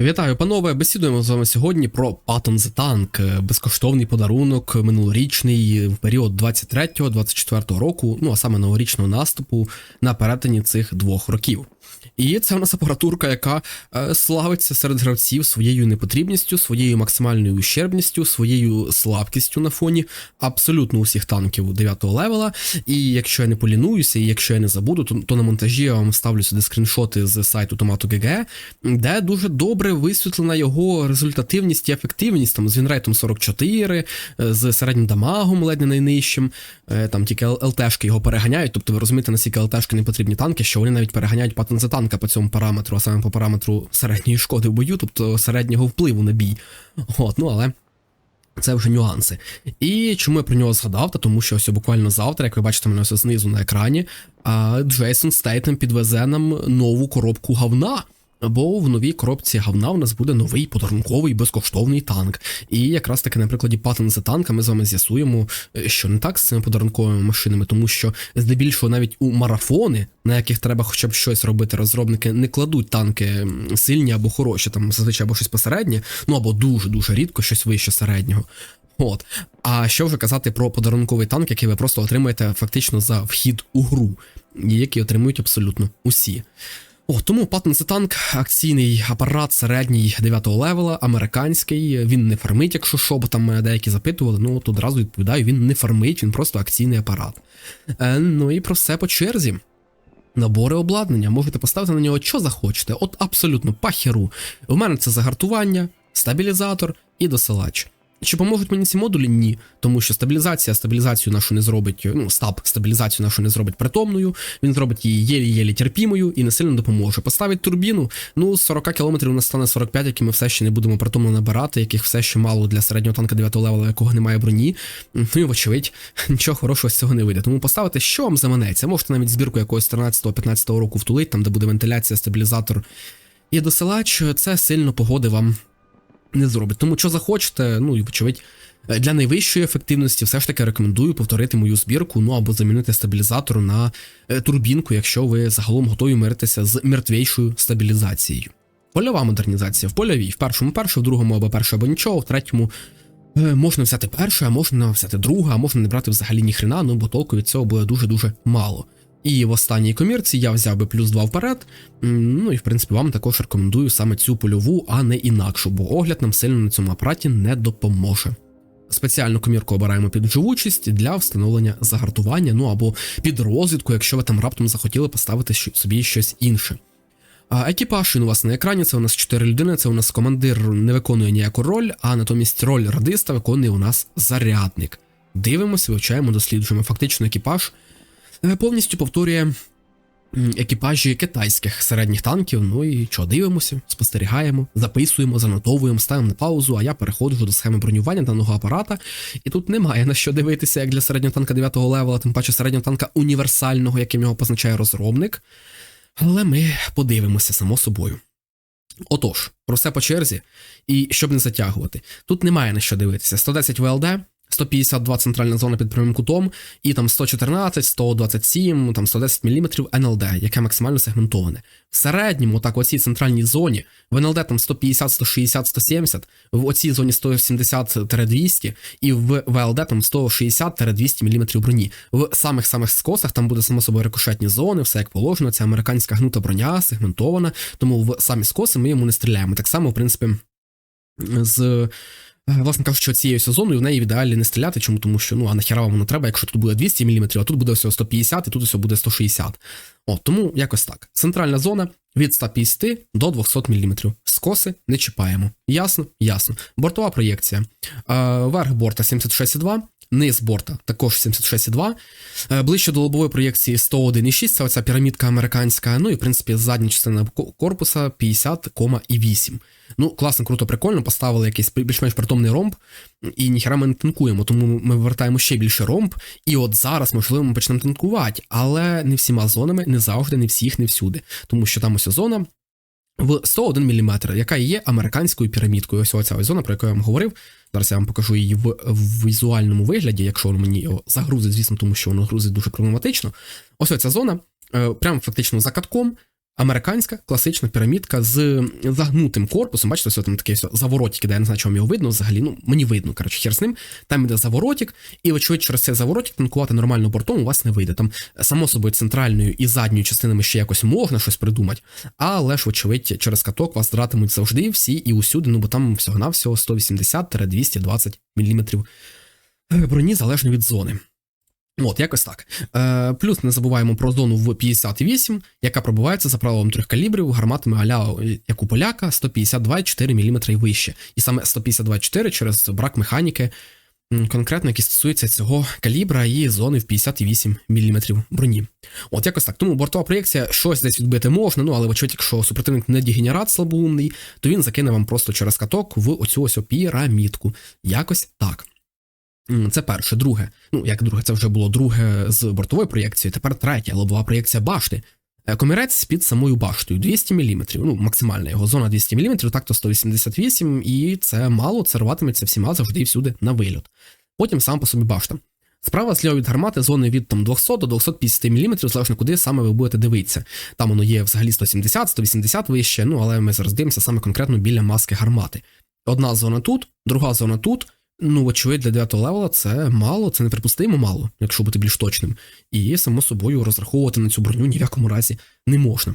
Вітаю, панове! Бесідуємо з вами сьогодні про Patton the Tank, безкоштовний подарунок минулорічний в період 23-24 року, ну а саме новорічного наступу на перетині цих двох років. І це у нас апаратурка, яка е, славиться серед гравців своєю непотрібністю, своєю максимальною ущербністю, своєю слабкістю на фоні абсолютно усіх танків 9 левела. І якщо я не полінуюся, і якщо я не забуду, то, то на монтажі я вам ставлю сюди скріншоти з сайту Tomato.gg, де дуже добре висвітлена його результативність і ефективність там з вінрейтом 44, е, з середнім дамагом, ледь не найнижчим. Е, Там тільки ЛТшки його переганяють. Тобто ви розумієте, наскільки ЛТшки не потрібні танки, що вони навіть переганяють Patton за танка по цьому параметру, а саме по параметру середньої шкоди в бою, тобто середнього впливу на бій. От, ну але. Це вже нюанси. І чому я про нього згадав? Та тому що ось буквально завтра, як ви бачите мене ось знизу на екрані, Джейсон Стейтем підвезе нам нову коробку говна. Бо в новій коробці говна у нас буде новий подарунковий безкоштовний танк. І якраз таки на прикладі Patton the танка ми з вами з'ясуємо, е, що не так з цими подарунковими машинами, тому що здебільшого навіть у марафони, на яких треба хоча б щось робити, розробники не кладуть танки сильні або хороші, там зазвичай або щось посереднє, ну або дуже дуже рідко щось вище середнього. От. А що вже казати про подарунковий танк, який ви просто отримаєте фактично за вхід у гру, який отримують абсолютно усі. О, тому Patton the Tank, акційний апарат середній 9-го левела, американський. Він не фармить, якщо що, бо там мене деякі запитували. Ну от одразу відповідаю, він не фармить, він просто акційний апарат. Е, ну і про все по черзі. Набори обладнання, можете поставити на нього що захочете, от абсолютно пахеру. У мене це загартування, стабілізатор і досилач. Чи поможуть мені ці модулі? Ні, тому що стабілізація стабілізацію нашу не зробить, ну, стаб стабілізацію нашу не зробить притомною, він зробить її єлі-єлі терпімою і не сильно допоможе. Поставить турбіну, ну, з 40 км у нас стане 45, які ми все ще не будемо притомно набирати, яких все ще мало для середнього танка 9 левела, якого немає броні. Ну і вочевидь, нічого хорошого з цього не вийде. Тому поставити, що вам заманеться. Можете навіть збірку якогось 13-15 року втулить, там де буде вентиляція, стабілізатор і досилач, це сильно погоди вам не зробить. Тому що захочете, ну і вочевидь, для найвищої ефективності все ж таки рекомендую повторити мою збірку, ну або замінити стабілізатор на е, турбінку, якщо ви загалом готові миритися з мертвейшою стабілізацією. Польова модернізація в польовій, в першому перше, в другому або перше, або нічого, в третьому. е, Можна взяти перше, а можна взяти друге, а можна не брати взагалі ні хрена, ну бо толку від цього буде дуже-дуже мало. І в останній комірці я взяв би плюс 2 вперед. Ну і в принципі вам також рекомендую саме цю польову, а не інакшу, бо огляд нам сильно на цьому апараті не допоможе. Спеціальну комірку обираємо під живучість для встановлення загартування, ну або під розвідку, якщо ви там раптом захотіли поставити собі щось інше. А екіпаж він у вас на екрані, це у нас 4 людини, це у нас командир не виконує ніяку роль, а натомість роль радиста виконує у нас зарядник. Дивимося, вивчаємо, досліджуємо. Фактично екіпаж повністю повторює екіпажі китайських середніх танків. Ну і що, дивимося, спостерігаємо, записуємо, занотовуємо, ставимо на паузу, а я переходжу до схеми бронювання даного апарата. І тут немає на що дивитися, як для середнього танка 9 левела, тим паче середнього танка універсального, яким його позначає розробник. Але ми подивимося само собою. Отож, про все по черзі, і щоб не затягувати, тут немає на що дивитися. 110 ВЛД, 152 центральна зона під прямим кутом, і там 114, 127, там 110 мм НЛД, яке максимально сегментоване. В середньому, так, в оцій центральній зоні, в НЛД там 150, 160, 170, в оцій зоні 170-200, і в ВЛД там 160-200 мм броні. В самих-самих скосах там буде само собою рикошетні зони, все як положено, це американська гнута броня, сегментована, тому в самі скоси ми йому не стріляємо. Так само, в принципі, з. Е, Власне кажучи, цією сезоною в неї в ідеалі не стріляти. Чому? Тому що ну а нахіра вам воно треба, якщо тут буде 200 мм, а тут буде всього 150 і тут все буде 160. О, тому якось так. Центральна зона від 150 до 200 мм. Скоси не чіпаємо. Ясно? Ясно. Бортова проєкція. Е, верх борта 76,2. Низ борта також 76,2. Е, Ближче до лобової проєкції 101,6, це оця пірамідка американська. Ну і в принципі задня частина ко- корпуса 50,8. Ну, класно, круто, прикольно. Поставили якийсь більш-менш притомний ромб, і ніхера ми не танкуємо, тому ми вивертаємо ще більше ромб. І от зараз, можливо, ми почнемо танкувати, але не всіма зонами, не завжди, не всіх, не всюди. Тому що там ось зона в 101 мм, яка є американською пірамідкою. Ось оця ось зона, про яку я вам говорив. Зараз я вам покажу її в, в візуальному вигляді, якщо мені його загрузить, звісно, тому що воно грузить дуже проблематично. Ось оця зона, е, прямо фактично за катком. Американська класична пірамідка з загнутим корпусом. Бачите, ось там ось заворотик, де я не знаю, вам його видно взагалі. Ну, мені видно, коротше, хер з ним. Там іде заворотик, і очевидь, через цей заворотик танкувати нормально бортом у вас не вийде. Там, само собою, центральною і задньою частинами ще якось можна щось придумати, але ж, вочевидь, через каток вас дратимуть завжди всі і усюди, ну бо там всього-навсього 180-220 мм броні залежно від зони. От, якось так. Е, плюс не забуваємо про зону в 58, яка пробивається за правилом трьох калібрів гарматами аля як у поляка 152,4 мм і вище. І саме 152,4 через брак механіки, конкретно який стосується цього калібра і зони в 58 мм броні. От якось так. Тому бортова проєкція щось десь відбити можна, ну але вочевидь, якщо супротивник не дегенерат слабоумний, то він закине вам просто через каток в оцю ось пірамідку. Якось так. Це перше, друге. Ну, як друге, це вже було друге з бортовою проєкцією. Тепер третя лобова проєкція башти. Е, Комірець під самою баштою 200 мм. Ну, максимальна його зона 200 мм, так то 188, і це мало, це рватиметься всіма завжди і всюди на вильот. Потім сам по собі башта. Справа зліва від гармати зони від там 200 до 250 мм, залежно куди саме ви будете дивитися. Там воно є взагалі 170, 180 вище, ну але ми зараз дивимося саме конкретно біля маски гармати. Одна зона тут, друга зона тут. Ну, очевидь, для 9 левела це мало, це неприпустимо мало, якщо бути більш точним. І, само собою, розраховувати на цю броню ні в якому разі не можна.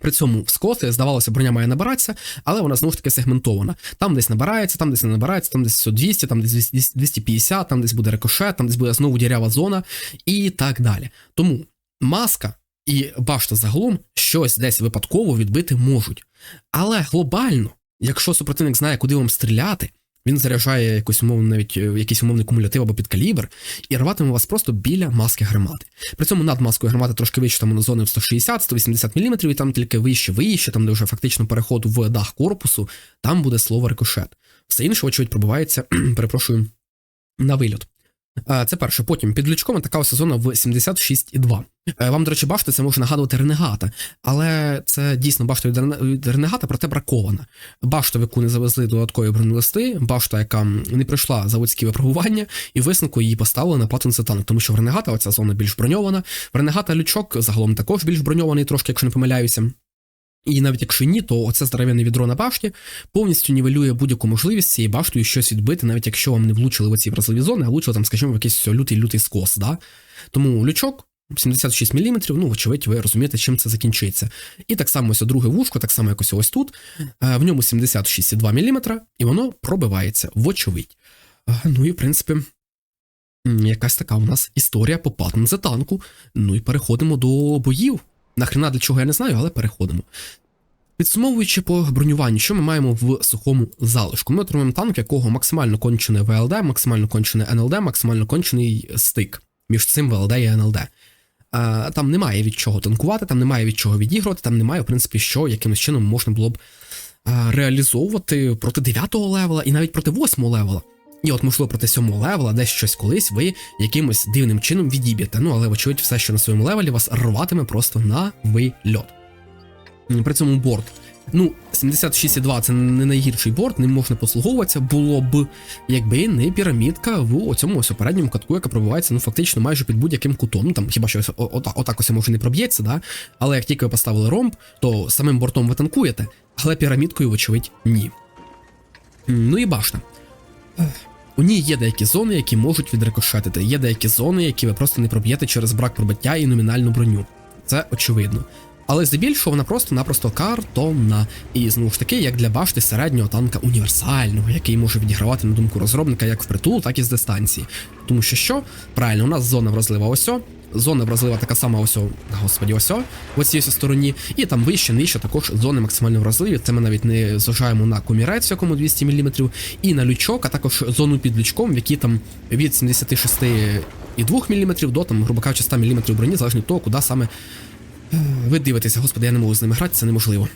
При цьому в скоти, здавалося, броня має набиратися, але вона знову ж таки сегментована. Там десь набирається, там десь не набирається, там десь 200, там десь 250, там десь буде рикошет, там десь буде знову дірява зона і так далі. Тому маска і башта загалом щось десь випадково відбити можуть. Але глобально, якщо супротивник знає, куди вам стріляти, він заряджає якусь умовно, навіть е, якийсь умовний кумулятив або підкалібр і рватиме вас просто біля маски гармати. При цьому над маскою гармати трошки вище там на зони в 160-180 мм, і там тільки вище, вище, там де вже фактично переход в дах корпусу, там буде слово рикошет. Все інше, очевидь, пробивається, перепрошую, на вильот. Це перше. Потім під лючком така ось зона в 76,2. Е, Вам, до речі, башта це може нагадувати ренегата, але це дійсно башта від ренегата, проте бракована. Башта, в яку не завезли додаткові бронелисти, башта, яка не пройшла заводські випробування, і висновку її поставили на Паттон танк, тому що в ренегата оця зона більш броньована. В ренегата лючок загалом також більш броньований, трошки, якщо не помиляюся. І навіть якщо ні, то оце здоров'яне відро на башті повністю нівелює будь-яку можливість цією баштою щось відбити, навіть якщо вам не влучили в оці вразливі зони, а влучили там, скажімо, в якийсь лютий-лютий скос. Да? Тому лючок 76 мм, ну, вочевидь, ви розумієте, чим це закінчиться. І так само ось друге вушко, так само якось ось тут. е, В ньому 76,2 мм, і воно пробивається, вочевидь. Е, Ну і в принципі. Якась така у нас історія по патензе танку. Ну і переходимо до боїв. Нахрена для чого я не знаю, але переходимо. Підсумовуючи по бронюванню, що ми маємо в сухому залишку? Ми отримуємо танк, якого максимально кончене ВЛД, максимально кончене НЛД, максимально кончений стик між цим ВЛД і НЛД. Там немає від чого танкувати, там немає від чого відігрувати, там немає, в принципі, що якимось чином можна було б реалізовувати проти 9 левела і навіть проти 8 левела. І от, можливо, проти 7 левела десь щось колись ви якимось дивним чином відіб'єте. Ну, але, вочевидь, все, що на своєму левелі, вас рватиме просто на вильот. При цьому борт. Ну, 76,2 це не найгірший борт, ним можна послуговуватися, було б, якби не пірамідка в оцьому ось передньому катку, яка пробивається ну, фактично майже під будь-яким кутом. Там хіба що ось о- ота- отак ось може не проб'ється, да? але як тільки ви поставили ромб, то самим бортом ви танкуєте, але пірамідкою, вочевидь, ні. Ну і башта. У ній є деякі зони, які можуть відрикошетити. Є деякі зони, які ви просто не проб'єте через брак пробиття і номінальну броню. Це очевидно. Але здебільшого вона просто-напросто картонна. І знову ж таки, як для башти середнього танка універсального, який може відігравати на думку розробника як в притул, так і з дистанції. Тому що що? Правильно, у нас зона вразлива осьо, зона вразлива така сама осьо, господі, оцій ось стороні, і там вище, нижче також зони максимально вразливі. Це ми навіть не зважаємо на комірець, якому 200 мм, і на лючок, а також зону під лючком, в якій там від 76,2 мм до там, грубо кажучи, 100 мм броні, залежно від того, куди саме ви дивитеся, господи, я не можу з ними грати, це неможливо.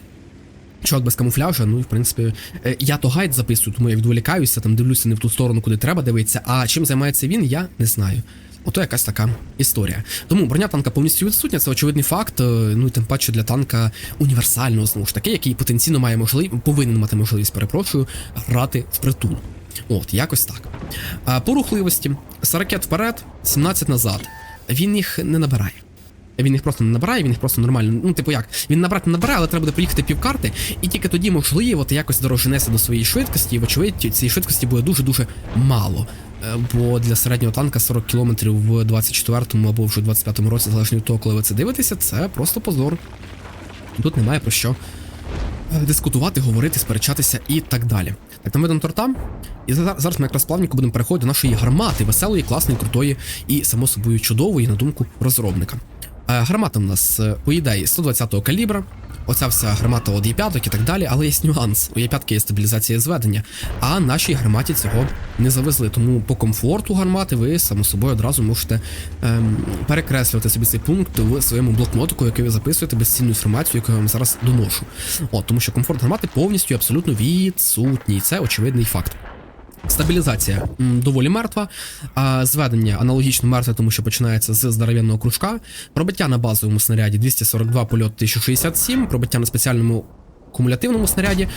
Чувак без камуфляжа, ну і в принципі, е, я то гайд записую, тому я відволікаюся, там дивлюся не в ту сторону, куди треба дивитися. А чим займається він, я не знаю. Ото якась така історія. Тому броня танка повністю відсутня, це очевидний факт. е, Ну і тим паче для танка універсального знову ж таки, який потенційно має можливість, повинен мати можливість, перепрошую, грати впритул. От, якось так. А по рухливості 40 вперед, 17 назад. Він їх не набирає. Він їх просто не набирає, він їх просто нормально. Ну, типу як, він набрати не набирає, але треба буде проїхати півкарти, і тільки тоді, можливо, ти якось дороженеся до своєї швидкості, і вочевидь, цієї швидкості буде дуже-дуже мало. Е, Бо для середнього танка 40 км в 24-му або вже 25-му році, залежно від того, коли ви це дивитеся, це просто позор. Тут немає про що е, дискутувати, говорити, сперечатися і так далі. Так, там видно торта. І зараз ми якраз плавненько будемо переходити до нашої гармати, веселої, класної, крутої і, само собою, чудової, на думку розробника. Е, Гармата у нас, по ідеї, 120-го калібра. Оця вся гармата от Є5 і так далі, але є нюанс. У Є5 є стабілізація зведення, а нашій гарматі цього не завезли. Тому по комфорту гармати ви само собою одразу можете ем, перекреслювати собі цей пункт в своєму блокнотику, який ви записуєте безцінну інформацію, яку я вам зараз доношу. От, тому що комфорт гармати повністю абсолютно відсутній. Це очевидний факт. Стабілізація доволі мертва, зведення аналогічно мертве, тому що починається з здоровенного кружка. Пробиття на базовому снаряді 242 польот 1067, пробиття на спеціальному кумулятивному снаряді,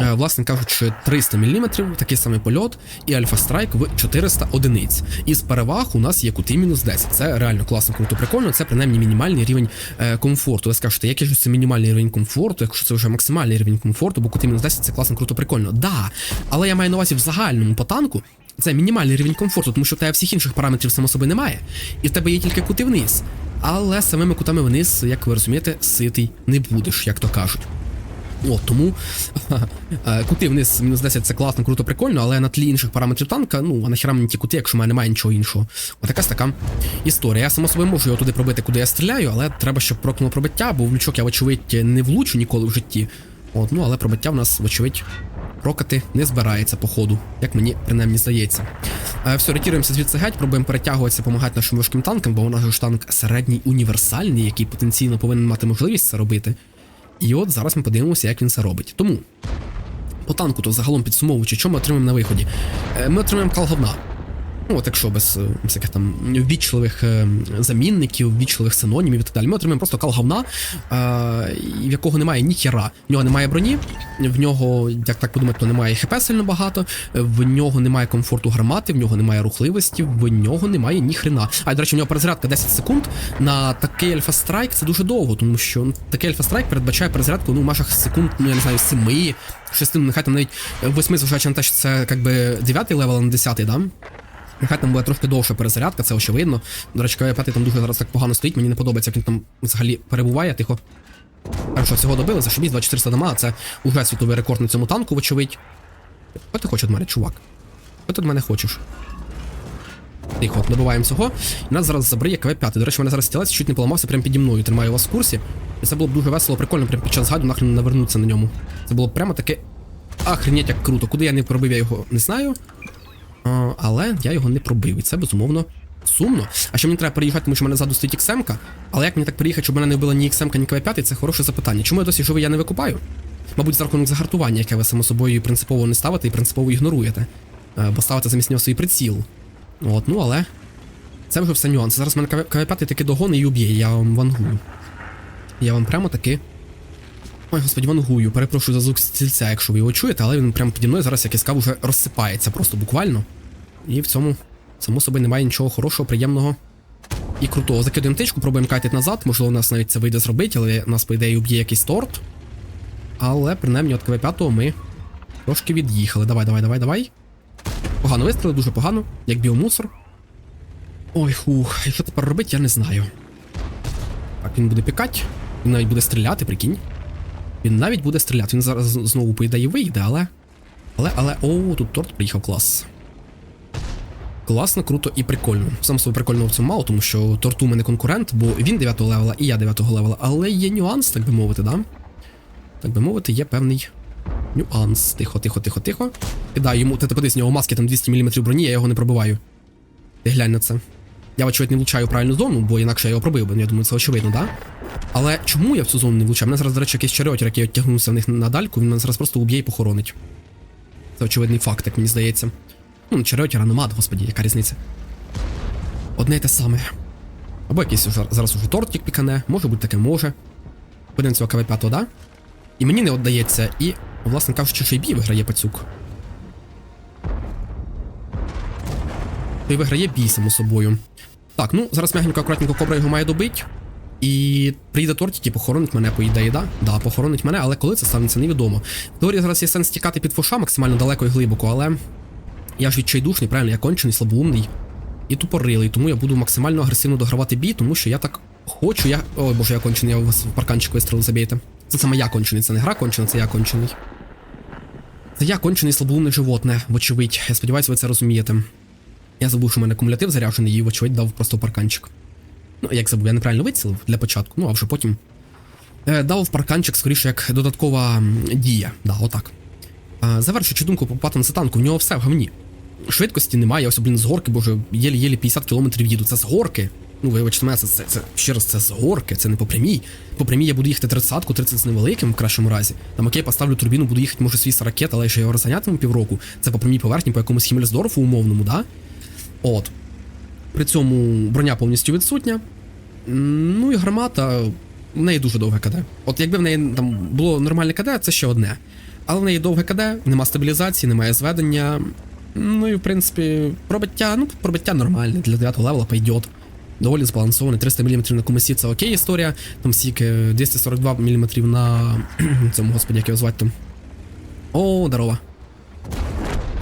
е, власне кажучи, 300 мм, такий самий польот, і Альфа Страйк в 400 одиниць. Із переваг у нас є кути мінус 10. Це реально класно, круто, прикольно. Це принаймні мінімальний рівень е, комфорту. Ви скажете, який ж це мінімальний рівень комфорту, якщо це вже максимальний рівень комфорту, бо кути мінус 10 це класно, круто, прикольно. Да, але я маю на увазі в загальному по танку. Це мінімальний рівень комфорту, тому що в тебе всіх інших параметрів само собі немає. І в тебе є тільки кути вниз. Але самими кутами вниз, як ви розумієте, ситий не будеш, як то кажуть. От, тому е, кути вниз мінус 10 це класно, круто, прикольно, але на тлі інших параметрів танка, ну, а нахіра мені ті кути, якщо в мене немає нічого іншого. От якась така історія. Я само собою можу його туди пробити, куди я стріляю, але треба, щоб прокнуло пробиття, бо в лючок я, вочевидь, не влучу ніколи в житті. От, ну, але пробиття в нас, вочевидь, прокати не збирається по ходу, як мені принаймні здається. Е, все, ретіруємося звідси геть, пробуємо перетягуватися, допомагати нашим важким танкам, бо у нас ж танк середній універсальний, який потенційно повинен мати можливість це робити. І от зараз ми подивимося, як він це робить. Тому по танку, то загалом підсумовуючи, що ми отримаємо на виході? Е, Ми отримаємо кал говна. Ну, от якщо без е, всяких там ввічливих е, замінників, ввічливих синонімів і так далі. Ми отримаємо просто кал говна, е, в якого немає ні хіра. В нього немає броні, в нього, як так подумати, то немає хп сильно багато, в нього немає комфорту гармати, в нього немає рухливості, в нього немає ні хрена. А до речі, в нього перезарядка 10 секунд. На такий Альфа Страйк це дуже довго, тому що ну, такий Альфа Страйк передбачає перезарядку ну, в межах секунд, ну я не знаю, 7, 6, ну, нехай там навіть 8, зважаючи на те, що це якби 9 левел, а не 10, да? Нехай там буде трошки довша перезарядка, це очевидно. До речі, КВ-5 там дуже зараз так погано стоїть, мені не подобається, як він там взагалі перебуває, тихо. Хорошо, всього добили, за 2400 дома, це уже світовий рекорд на цьому танку, вочевидь. Що ти хочеш від мене, чувак? Що ти від мене хочеш? Тихо, добиваємо цього. І нас зараз забриє КВ-5. До речі, у мене зараз стілець чуть не поламався прямо піді мною. Тримаю вас в курсі. І це було б дуже весело, прикольно, прямо під час гайду нахрен навернутися на ньому. Це було б прямо таке. Охренеть, як круто. Куди я не пробив, я його не знаю. А, але я його не пробив. І це безумовно сумно. А ще мені треба переїхати, тому що в мене ззаду стоїть XM. Але як мені так переїхати, щоб мене не вбила ні XM, ні КВ-5, це хороше запитання. Чому я досі живий, я не викупаю? Мабуть, за рахунок загартування, яке ви само собою принципово не ставите і принципово ігноруєте. Е, Бо ставите замість нього свій приціл. От, ну але. Це вже все нюанси. Зараз мене КВ-5 таки догони і уб'є, я вам вангую. Я вам прямо таки. Ой, господі, вангую. Перепрошую за звук стільця, якщо ви його чуєте, але він прямо піді мною зараз як іскав уже розсипається просто буквально. І в цьому, само собі, немає нічого хорошого, приємного і крутого. Закидуємо тичку, пробуємо катити назад. Можливо, у нас навіть це вийде зробити, але нас, по ідеї, уб'є якийсь торт. Але принаймні от КВ-5 ми трошки від'їхали. Давай, давай, давай, давай. Погано вистріли, дуже погано, як біомусор. Ой, хух, що тепер робити, я не знаю. Так, він буде пікати, він навіть буде стріляти, прикинь. Він навіть буде стріляти. Він зараз знову, по ідеї, вийде, але. Але, але. О, тут торт приїхав клас. Класно, круто і прикольно. Сам собі прикольно в цьому мало, тому що торт у мене конкурент, бо він 9 левела і я 9 левела, але є нюанс, так би мовити, да? Так би мовити, є певний нюанс. Тихо, тихо, тихо, тихо. Кидаю йому, ти подивись, у нього маски там 200 мм броні, я його не пробиваю. Ти глянь на це. Я, очевидь, не влучаю правильну зону, бо інакше я його пробив би. Я думаю, це очевидно, да? Але чому я в цю зону не влучаю? Мене зараз, до речі, якийсь чаріотер, який оттягнувся в них на дальку, він мене зараз просто уб'є і похоронить. Це очевидний факт, як мені здається. Ну, чаріотера нема, господі, яка різниця. Одне й те саме. Або якийсь зараз уже тортик пікане, може бути таке, може. Один цього КВ-5, да? І мені не віддається, і, власне кажучи, ще й бій виграє пацюк. Той виграє бій, само собою. Так, ну зараз мягенько, акуратненько кобра його має добити. І приїде тортик і похоронить мене, по ідеї, да? Да, похоронить мене, але коли це станеться, невідомо. В теорії зараз є сенс тікати під фоша максимально далеко і глибоко, але я ж відчайдушний, правильно, я кончений, слабоумний і тупорилий, тому я буду максимально агресивно догравати бій, тому що я так хочу. Я. Ой боже, я кончений, я вас в парканчик вистрілив, забійте. Це саме я кончений, це не гра кончена, це я кончений. Це я кончений слабоумне животне, вочевидь. Я сподіваюся, ви це розумієте. Я забув, що в мене кумулятив заряджений і, вочевидь, дав просто парканчик. Ну, як забув, я неправильно вицілив для початку, ну а вже потім. Е, дав парканчик, скоріше, як додаткова дія. Да, отак. Е, завершуючи думку по патон танку, в нього все в говні. Швидкості немає, ось, блін, з горки, боже, єлі-єлі 50 км їду. Це з горки. Ну, вибачте мене, це, це, це ще раз, це з горки, це не по прямій. По прямій я буду їхати 30-ку, 30 з невеликим в кращому разі. Там окей, поставлю турбіну, буду їхати, може, свій ракет, але ще його розганятиму півроку. Це по прямій поверхні, по якомусь Хіммельсдорфу умовному, да? От. При цьому броня повністю відсутня. Ну і гармата, в неї дуже довге КД. От якби в неї там було нормальне КД, це ще одне. Але в неї довге КД, нема стабілізації, немає зведення. Ну і в принципі, пробиття, ну, пробиття нормальне для 9 левела пойдет. Доволі збалансований. 300 мм на комесі це окей історія. Там стільки 242 мм на цьому, господі, як його звати там. О, здорово.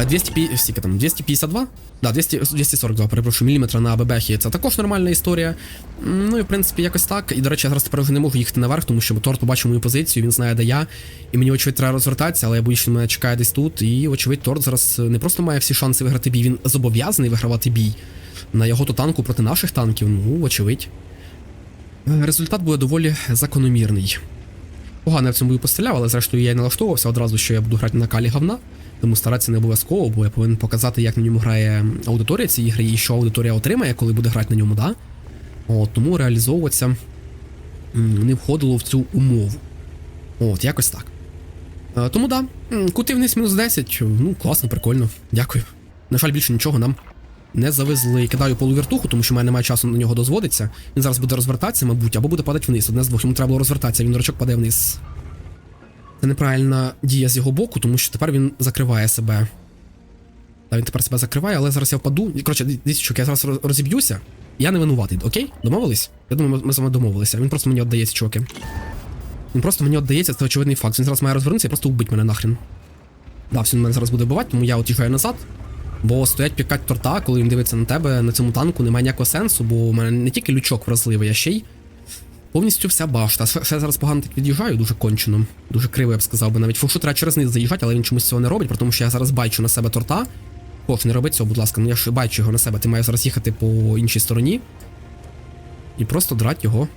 А 250, стільки там, 252? Да, 200, 242, перепрошую, міліметра на АББХі. Це також нормальна історія. Ну і в принципі якось так. І до речі, я зараз тепер не можу їхати наверх, тому що торт побачив мою позицію, він знає, де я. І мені, очевидь, треба розвертатися, але я боюсь, що мене чекає десь тут. І, очевидь, торт зараз не просто має всі шанси виграти бій, він зобов'язаний вигравати бій. На його то танку проти наших танків, ну, очевидь. Е, Результат буде доволі закономірний. Погано я в цьому бою постріляв, але зрештою я й налаштовувався одразу, що я буду грати на калі говна. Тому старатися не обов'язково, бо я повинен показати, як на ньому грає аудиторія цієї гри і що аудиторія отримає, коли буде грати на ньому, да? От, тому реалізовуватися не входило в цю умову. От, якось так. Е, тому да, кути вниз мінус 10, ну, класно, прикольно, дякую. На жаль, більше нічого нам не завезли. Кидаю полувертуху, тому що в мене немає часу на нього дозводиться. Він зараз буде розвертатися, мабуть, або буде падати вниз. Одне з двох, йому треба було розвертатися, він дурачок падає вниз. Це неправильна дія з його боку, тому що тепер він закриває себе. Та він тепер себе закриває, але зараз я впаду. Коротше, дивіться, я зараз роз- розіб'юся. Я не винуватий, окей? Домовились? Я думаю, ми, з вами домовилися. Він просто мені віддається, чуваки. Він просто мені віддається, це очевидний факт. Він зараз має розвернутися і просто вбить мене нахрен. Да, все, він мене зараз буде вбивати, тому я от назад. Бо стоять пікать торта, коли він дивиться на тебе на цьому танку, немає ніякого сенсу, бо у мене не тільки лючок вразливий, а ще й повністю вся башта. Ще зараз погано так від'їжджаю, дуже кончено. Дуже криво, я б сказав би. Навіть фушу треба через низ заїжджати, але він чомусь цього не робить, тому що я зараз бачу на себе торта. Хоч, не роби цього, будь ласка, ну я ж бачу його на себе. Ти маєш зараз їхати по іншій стороні. І просто драть його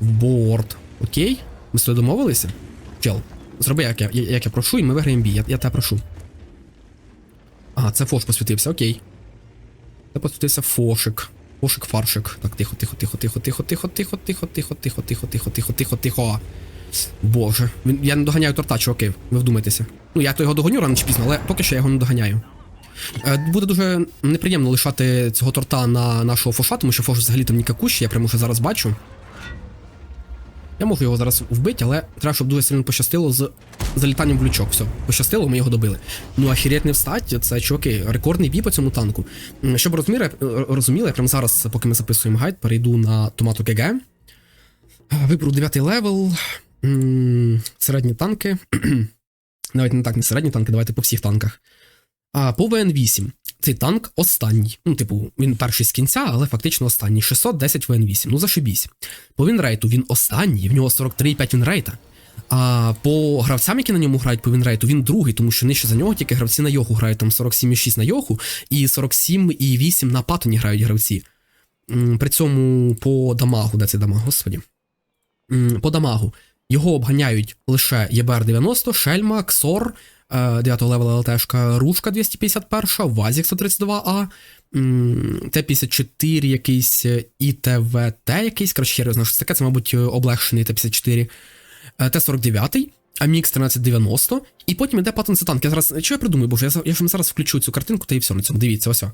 в борт. Окей? Ми з тобою домовилися? Чел, зроби, як я, як я прошу, і ми виграємо бій. Я, я тебе прошу. Ага, це фош посвітився, окей. Це посвітився фошик. Фошик, фаршик. Так, тихо, тихо, тихо, тихо, тихо, тихо, тихо, тихо, тихо, тихо, тихо, тихо, тихо, тихо, тихо. Боже. Я не доганяю торта, чуваки, ви вдумайтеся. Ну, я то його догоню рано чи пізно, але поки що я його не доганяю. Е, Буде дуже неприємно лишати цього торта на нашого фоша, тому що фош взагалі там нікакущий, я прямо вже зараз бачу. Я можу його зараз вбити, але треба, щоб дуже сильно пощастило з залітанням в лючок. Все, пощастило, ми його добили. Ну, ахірєть не встать, це чуваки, рекордний бій по цьому танку. Щоб розуміли, розуміли, я прямо зараз, поки ми записуємо гайд, перейду на Томату КГ. Е, Виберу 9 левел. Середні танки. Навіть не так, не середні танки, давайте по всіх танках. А по ВН8. Цей танк останній. Ну, типу, він перший з кінця, але фактично останній. 610 ВН8. Ну зашибісь. По вінрейту він останній, в нього 43,5 вінрейта. А по гравцям, які на ньому грають по вінрейту, він другий, тому що нижче за нього тільки гравці на йоху грають, там 47,6 на йоху і 47,8 на патоні грають гравці. При цьому по дамагу, де це дамаг, господі? По дамагу його обганяють лише ЄБР-90, Шельма, Ксор, 9 левела ЛТшка, Рушка 251, Вазік 132А, Т-54 якийсь, е, ІТВТ якийсь, коротше, я знаю, що це таке, це, мабуть, е, облегшений Т-54, е, Т-49, Амікс 1390, і потім Паттон танк. Я зараз, що я придумаю, боже, я, я ж зараз включу цю картинку та і все на цьому. Дивіться, ось.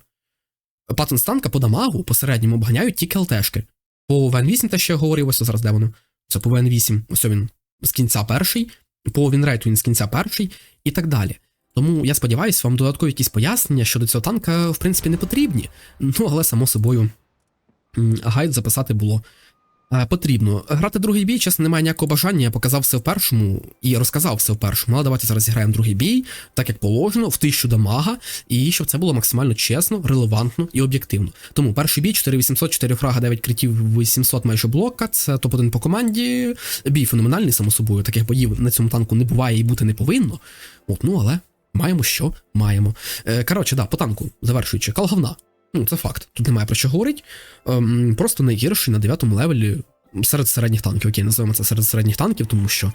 Паттон танка по дамагу посередньому обганяють тільки ЛТшки. По ВН8 те, що я говорив, ось зараз де воно. Це по ВН8, ось він з кінця перший, по Вінрейту він з кінця перший і так далі. Тому я сподіваюся, вам додаткові якісь пояснення щодо цього танка, в принципі, не потрібні. Ну, але само собою гайд записати було Е, Потрібно грати другий бій, чесно, немає ніякого бажання. Я показав все в першому і розказав все в першому. Але давайте зараз зіграємо другий бій, так як положено, в тисячу дамага, і щоб це було максимально чесно, релевантно і об'єктивно. Тому перший бій 4800, 4 фрага, 9 критів, 800 майже блока. Це топ-1 по команді. Бій феноменальний, само собою. Таких боїв на цьому танку не буває і бути не повинно. От, ну але маємо, що маємо. Е, коротше, да, по танку, завершуючи, калговна. Ну, це факт. Тут немає про що говорити. Ем, просто найгірший на 9 левелі серед середніх танків. Окей, називаємо це серед середніх танків, тому що.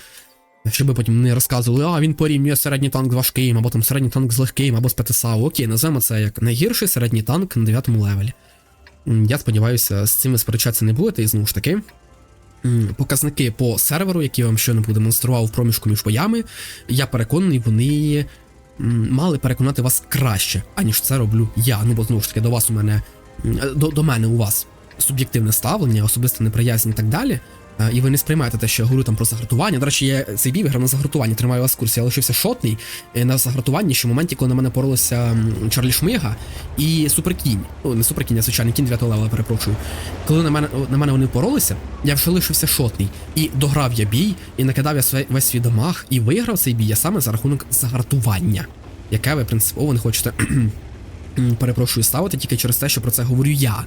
Щоб потім не розказували, а він порівнює середній танк з важким, або там середній танк з легким, або з ПТСАУ. Окей, називаємо це як найгірший середній танк на 9 левелі. Я сподіваюся, з цим сперечатися не будете, і знову ж таки. Показники по серверу, які я вам щойно продемонстрував в проміжку між боями, я переконаний, вони мали переконати вас краще, аніж це роблю я. Ну бо знову ж таки, до вас у мене до, до мене у вас суб'єктивне ставлення, особиста неприязнь і так далі. Е, І ви не сприймаєте те, що я говорю там про загартування. До речі, я цей бій виграв на загартуванні, тримаю вас в. Я лишився шотний е, на загартуванні, що в моменті, коли на мене поролися Чарлі Шмига і Суперкінь. Ну, не Суперкінь, а звичайний кінь 9 левела, перепрошую. Коли на мене на мене вони поролися, я вже лишився шотний. І дограв я бій, і накидав я све- весь свій дамаг, і виграв цей бій я саме за рахунок загартування, яке ви принципово не хочете перепрошую ставити тільки через те, що про це говорю я,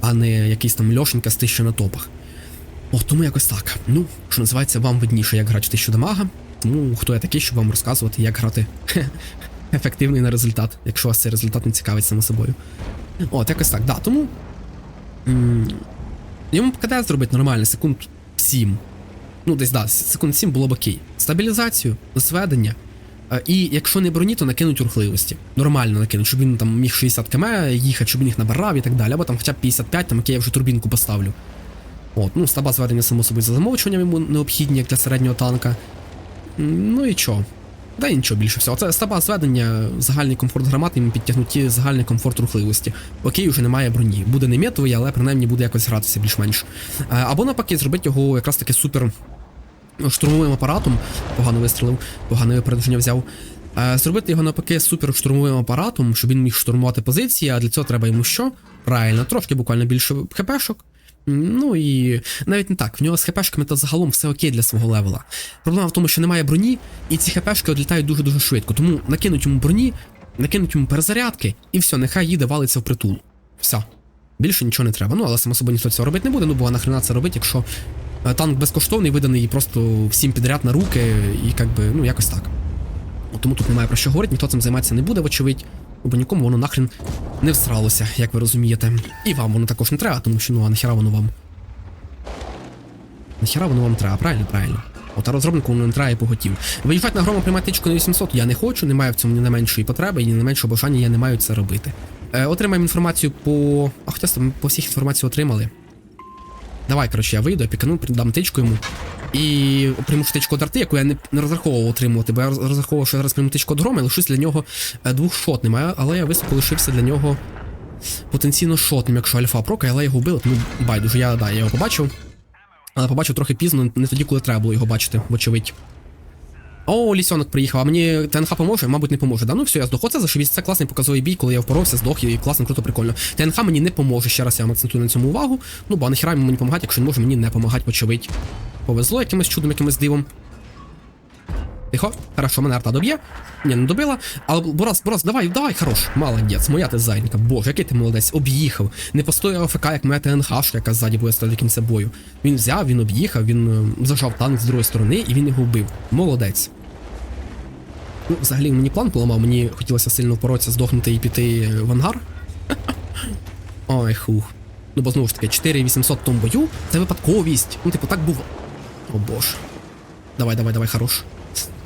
а не якийсь там Льошенька з тисячі на топах. О, тому якось так. Ну, що називається, вам видніше, як грати тисячу дамага. Тому хто я такий, щоб вам розказувати, як грати ефективний на результат, якщо вас цей результат не цікавить само собою. От, якось так, да. Тому. Йому КД зробити нормально, секунд 7. Ну, десь да, секунд 7 було б окей. Стабілізацію, зведення. І якщо не броні, то накинуть рухливості. Нормально накинуть, щоб він там міг 60 км їхати, щоб він їх набирав і так далі. Або там хоча б 55, там окей, я вже турбінку поставлю. От, ну, стаба зведення само собою за замовчуванням йому необхідні, як для середнього танка. Ну і чо? Да і нічого більше всього. Це стаба зведення, загальний комфорт гармати, йому підтягнуті загальний комфорт рухливості. Окей, вже немає броні. Буде не метовий, але принаймні буде якось гратися більш-менш. Е, Або навпаки, зробити його якраз таки супер штурмовим апаратом. Погано вистрілив, погане випередження взяв. Е, Зробити його навпаки супер штурмовим апаратом, щоб він міг штурмувати позиції, а для цього треба йому що? Правильно, трошки буквально більше хпшок. Ну і навіть не так, в нього з хпшками то загалом все окей для свого левела. Проблема в тому, що немає броні, і ці хпшки відлітають дуже-дуже швидко. Тому накинуть йому броні, накинуть йому перезарядки, і все, нехай їде валиться в притул. Все. Більше нічого не треба. Ну, але само собою ніхто цього робити не буде, ну бо нахрена це робити, якщо е, танк безкоштовний, виданий просто всім підряд на руки, і як ну якось так. Тому тут немає про що говорити, ніхто цим займатися не буде, вочевидь. Бо нікому воно нахрен не всралося, як ви розумієте. І вам воно також не треба, тому що ну а нахіра воно вам. Нахіра воно вам треба, правильно? Правильно. От а розробнику воно не треба і поготів. Виїжджати на грома приймати на 800 я не хочу, немає в цьому ні не меншої потреби, і ні не меншого бажання я не маю це робити. Е, отримаємо інформацію по. А хоча там по всіх інформацію отримали. Давай, коротше, я вийду, я пікану, дам тичку йому. І прийму тичку від арти, яку я не, не розраховував отримувати, бо я розраховував, що зараз прийму тичку грома і лишусь для нього двох двохшотним, а- але я високо лишився для нього потенційно шотним, якщо альфа прока, але його вбили, тому байдуже, я, да, я його побачив. Але побачив трохи пізно, не тоді, коли треба було його бачити, вочевидь. О, лісьонок приїхав, а мені ТНХ поможе? Мабуть, не поможе. Да, ну все, я здох. Оце зашивіться. Це класний показовий бій, коли я впоровся, здох і класно, круто, прикольно. ТНХ мені не поможе. Ще раз я вам акцентую на цьому увагу. Ну, бо нахіра мені помагати, якщо не може мені не помагати, почевить. Повезло якимось чудом, якимось дивом. Тихо, хорошо, мене арта доб'є. Ні, не добила. Але Борас, Борас, давай, давай, хорош. Молодець, моя ти зайнька. Боже, який ти молодець, об'їхав. Не постояв АФК, як моя ТНХ, яка ззаді буде стояти до кінця бою. Він взяв, він об'їхав, він е, зажав танк з другої сторони і він його вбив. Молодець. Ну, взагалі мені план поламав, мені хотілося сильно впоротися, здохнути і піти е, в ангар. Ой, хух. Ну, бо знову ж таки, 4800 в бою це випадковість. Ну, типу, так було. О боже. Давай, давай, давай, хорош.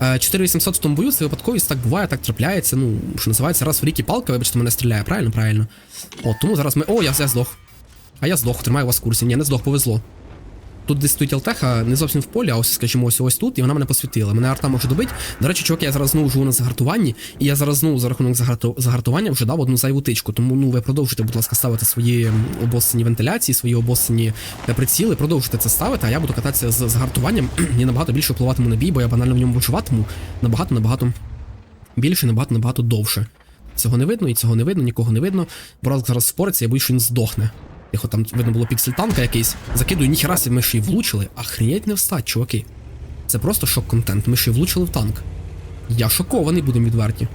Е, 4800 в тому бою це випадковість, так буває, так трапляється. Ну, що називається, раз в рік і палка, вибачте, мене стріляє, правильно? Правильно. От, тому зараз ми. О, я, я здох. А я здох, тримаю вас в курсі. Ні, не здох, повезло. Тут десь стоїть алтеха, не зовсім в полі, а ось, скажімо, ось ось тут, і вона мене посвітила. Мене арта може добити. До речі, чувак, я зараз знову живу на загартуванні, і я зараз знову за рахунок загарту... загартування вже дав одну зайву тичку. Тому ну ви продовжуйте, будь ласка, ставити свої обоссані вентиляції, свої обоссані е, приціли, продовжуйте це ставити, а я буду кататися з загартуванням і набагато більше впливатиму на бій, бо я банально в ньому почуватиму набагато, набагато більше, набагато, набагато довше. Цього не видно, і цього не видно, нікого не видно. Бораз зараз спориться, я боюсь, що він здохне. Тихо, там видно було піксель танка якийсь. Закидую, ніхера ми ще й влучили. Охренеть не встать, чуваки. Це просто шок-контент. Ми ще й влучили в танк. Я шокований, будемо відверті.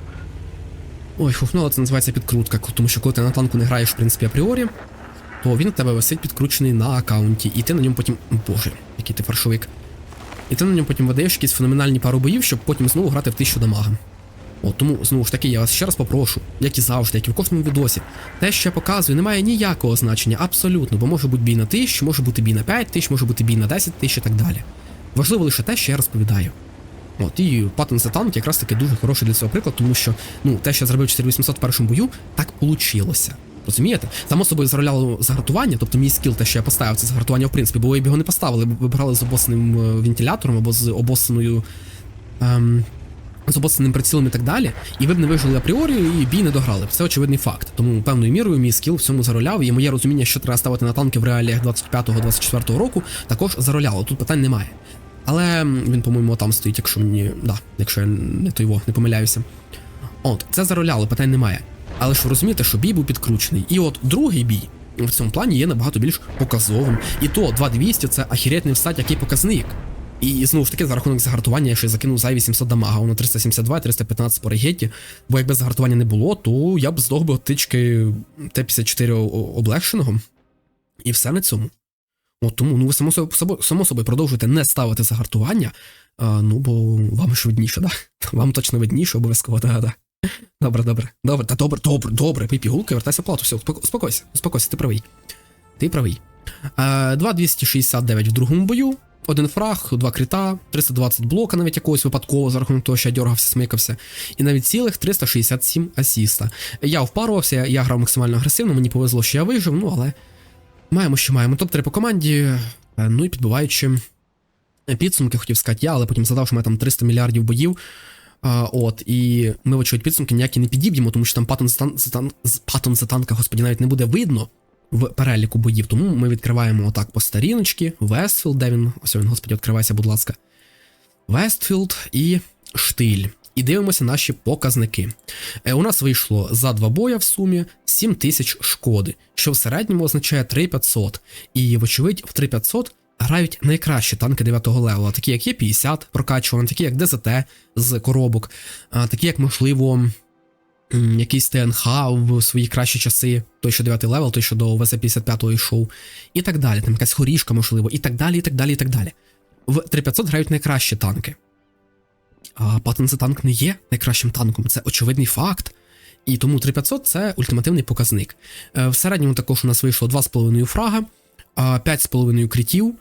Ой, фух, ну це називається підкрутка, тому що коли ти на танку не граєш, в принципі, апріорі, то він в тебе висить підкручений на аккаунті, і ти на ньому потім. Боже, який ти фаршовик. І ти на ньому потім видаєш якісь феноменальні пару боїв, щоб потім знову грати в 1000 дамага. От тому, знову ж таки, я вас ще раз попрошу, як і завжди, як і в кожному відосі. Те, що я показую, не має ніякого значення, абсолютно, бо може бути бій на 1000, може бути бій на 5000, може бути бій на 10 тисяч і так далі. Важливо лише те, що я розповідаю. От, і Паттон за танк якраз таки дуже хороший для цього приклад, тому що ну, те, що я зробив 4800 в першому бою, так получилося. Розумієте? Само собою зароляло загартування, тобто мій скіл, те, що я поставив, це загартування, в принципі, бо ви б його не поставили, бо ви брали з обосним е, вентилятором або з обосненою. Ем, з обоцяним прицілом і так далі, і ви б не вижили апріорі, і бій не дограли. Це очевидний факт. Тому певною мірою мій скіл в цьому зароляв, і моє розуміння, що треба ставити на танки в реаліях 25-24 року, також зароляло. Тут питань немає. Але він, по-моєму, там стоїть, якщо мені. Да, якщо я не той не помиляюся. От, це зароляло, питань немає. Але ж ви розумієте, що бій був підкручений. І от другий бій в цьому плані є набагато більш показовим. І то 2200 це ахіретний встать, який показник. І знову ж таки, за рахунок загартування я ще закинув за 800 дамага, воно 372 315 по регеті. Бо якби загартування не було, то я б здох би тички Т-54 облегшеного. І все на цьому. От тому, ну ви само собою, само, собою продовжуєте не ставити загартування, а, ну бо вам ж видніше, да? Вам точно видніше, обов'язково, да, да. Добре, добре, добре, та добре, добре, добре, пий пігулки, вертайся в плату, все, успоко- успокойся, успокойся, ти правий. Ти правий. Е, 2269 в другому бою, один фраг, два крита, 320 блока, навіть якогось випадково, за рахунок того, що я дергався, смикався, і навіть цілих 367 асіста. Я впарувався, я грав максимально агресивно, мені повезло, що я вижив, ну але маємо, що маємо. Топ-3 по команді, е, ну і підбиваючи підсумки, хотів сказати я, але потім задав, що мене там 300 мільярдів боїв. А, от, і ми, вочевидь, підсумки ніякі не підіб'ємо, тому що там патон за танка, господі, навіть не буде видно в переліку боїв. Тому ми відкриваємо отак по старіночці, Вестфілд, де він, ось він, господі, відкривайся, будь ласка. Вестфілд і штиль. І дивимося наші показники. Е, у нас вийшло за два боя в сумі 7 тисяч шкоди, що в середньому означає 3500. І, вочевидь, в 3500 грають найкращі танки 9-го левела, такі як Є50 прокачувані, такі як ДЗТ з коробок, такі як, можливо, якийсь ТНХ в свої кращі часи, той, що 9 левел, той, що до ВЗ-55 йшов, і так далі, там якась хорішка, можливо, і так далі, і так далі, і так далі. В 3500 грають найкращі танки. А Паттон за танк не є найкращим танком, це очевидний факт. І тому 3500 це ультимативний показник. Е, В середньому також у нас вийшло 2,5 фрага, а 5,5 критів,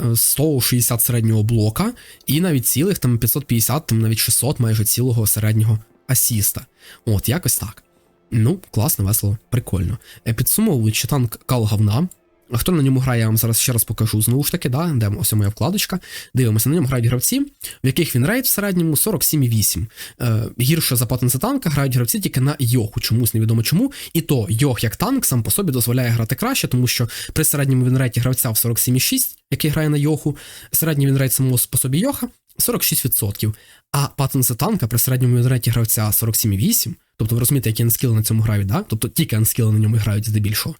е, 160 середнього блока, і навіть цілих там 550, там навіть 600 майже цілого середнього асіста. От, якось так. Ну, класно, весело, прикольно. Е, Підсумовуючи танк Кал говна. Хто на ньому грає, я вам зараз ще раз покажу знову ж таки, да, де ось моя вкладочка. Дивимося, на ньому грають гравці, в яких він рейд в середньому 47,8. Е, гірше за патент за танка грають гравці тільки на Йоху, чомусь невідомо чому. І то Йох як танк сам по собі дозволяє грати краще, тому що при середньому вінрейті гравця в 47,6, який грає на Йоху, середній вінрейт самого по собі Йоха 46%. А патент за танка при середньому вінрейті гравця 47,8, тобто ви розумієте, які анскіли на цьому грають, да? тобто тільки анскіли на ньому грають здебільшого.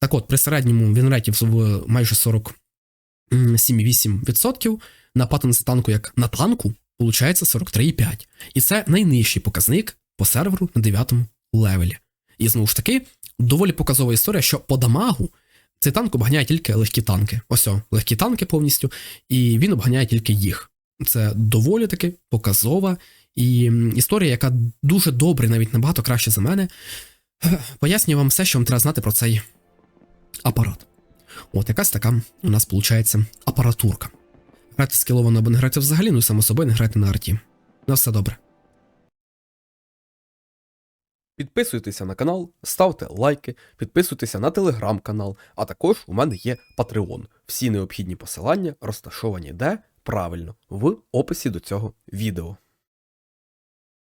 Так от, при середньому вінреті в майже 47,8%, на патент танку як на танку, виходить 43,5. І це найнижчий показник по серверу на 9 левелі. І знову ж таки, доволі показова історія, що по дамагу цей танк обганяє тільки легкі танки. Ось, о, легкі танки повністю, і він обганяє тільки їх. Це доволі таки показова і історія, яка дуже добре, навіть набагато краще за мене. Пояснюю вам все, що вам треба знати про цей апарат. От якась така у нас виходить апаратурка. Грати скіловано або не грати взагалі, ну і само собою не грати на арті. На все добре. Підписуйтеся на канал, ставте лайки, підписуйтеся на телеграм-канал, а також у мене є Patreon. Всі необхідні посилання розташовані де правильно в описі до цього відео.